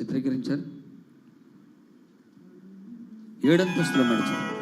చిత్రీకరించారు. ఏడంతస్తుల నడిచారు.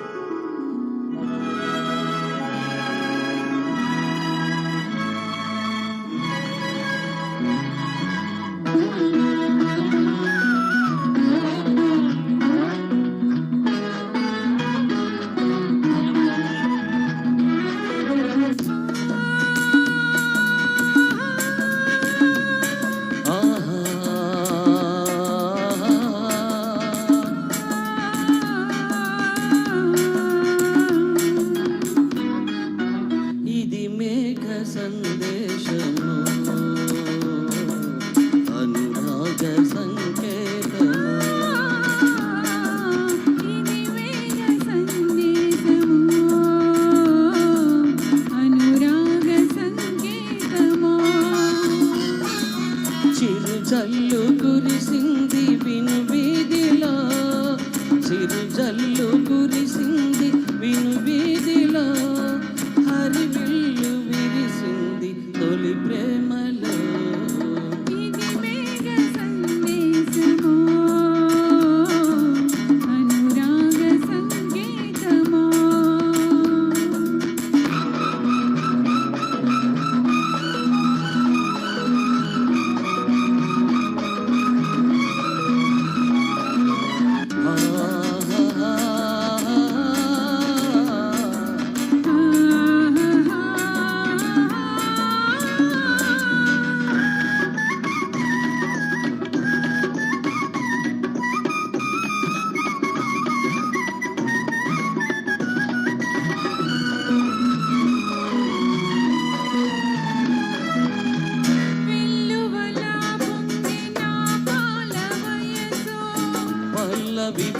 జల్లు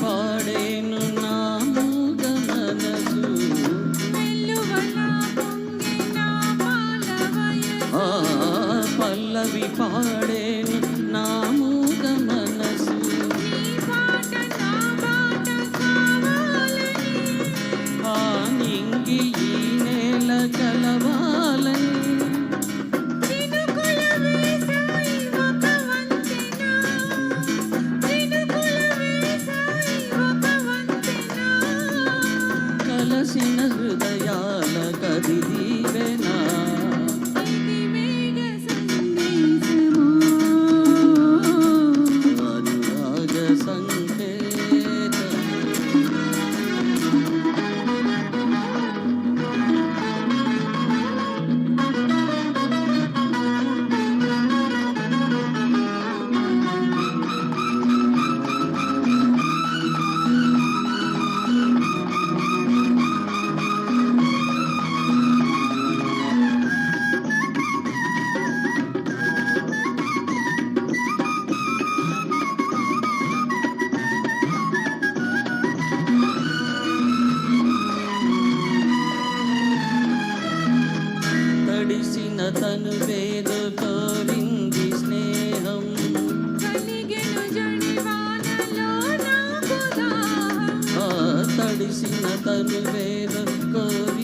for విరిసిన హృదయాల కదిదీవెనా తను వేదు కోరింది స్నేహం. తడిసిన తను వేదు కోరి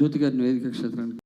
జ్యోతి గారిని వేదిక క్షేత్రానికి